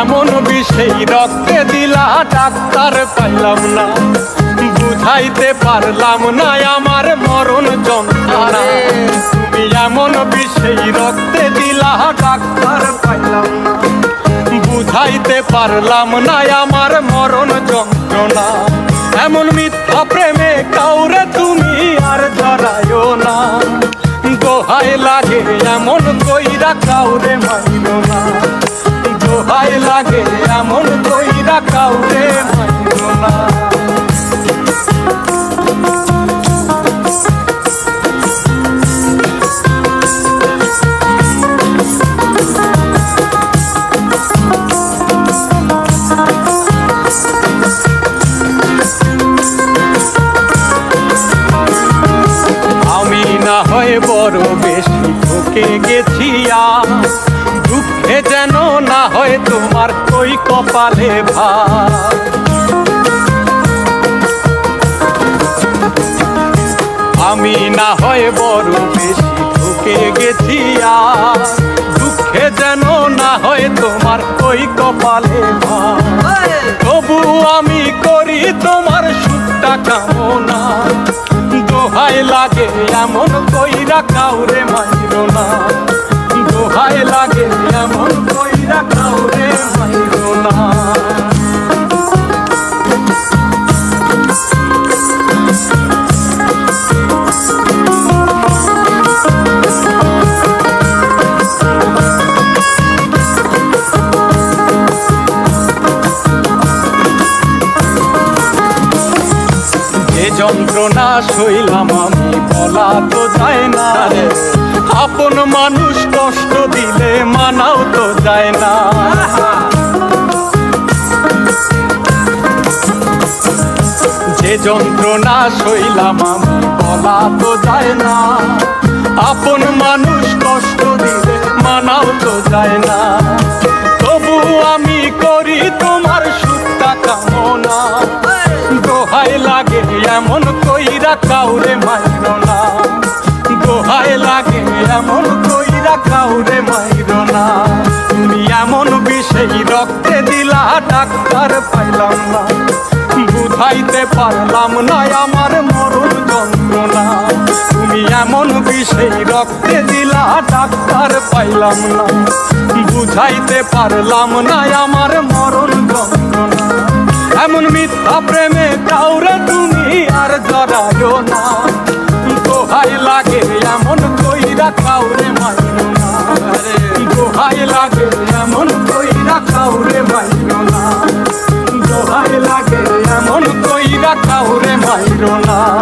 এমন বিষেই রক্তে দিলা ডাক্তার পাইলাম না। বুঝাইতে পারলাম না আমার মরণ যন্ত্রণা। তুমি এমন বিষেই রক্তে দিলা ডাক্তার পাইলাম না। বুঝাইতে পারলাম না আমার মরণ যন্ত্রণা। এমন মিথ্যা প্রেমে কাউরে তুমি আর জড়ায়ও না। দোহাই লাগে এমন কইরা কাউরে মাইরো না। দোহাই লাগে, এমন কইরা কাউরে মাইরো না। হয় বড় বেশি ঠকে গেছি দুঃখে যেন হয় তোমার কই কপালে ভার আমি না হয় বড় বেশি ঠকে গেছি দুঃখে যেন না হয় তোমার কই কপালে ভার তবু আমি করি তোমার সুখটা কামনা। দোহাই লাগে এমন কইরা কাউরে মাইরো না। দোহাই লাগে এমন কইরা কাউরে মাইরো যন্ত্রণা শৈলাম আমি, বলা তো যায় না রে। আপন মানুষ কষ্ট দিলে মানাও তো যায় না। যে যন্ত্রণা শৈলাম আমি, বলা তো যায় না। আপন মানুষ কইরা কাউরে মাইর না। দোহাই লাগে এমন কইরা কাউরে মাইর না। তুমি এমন বিষেই রক্তে দিলা, ডাক্তার পাইলাম না। বুঝাইতে পারলাম না আমার মরণ যন্ত্রণা। তুমি এমন বিষেই রক্তে দিলা, ডাক্তার পাইলাম না। বুঝাইতে পারলাম না আমার মরণ যন্ত্রণা। এমন মিথ্যা প্রেমে কাউরে তুমি আর জড়ায় না। দোহাই লাগে এমন কইরা কাউরে মাইনো না। দোহাই লাগে এমন কইরা কাউরে মাইনো না। দোহাই লাগে এমন কইরা কাউরে মাইনো না।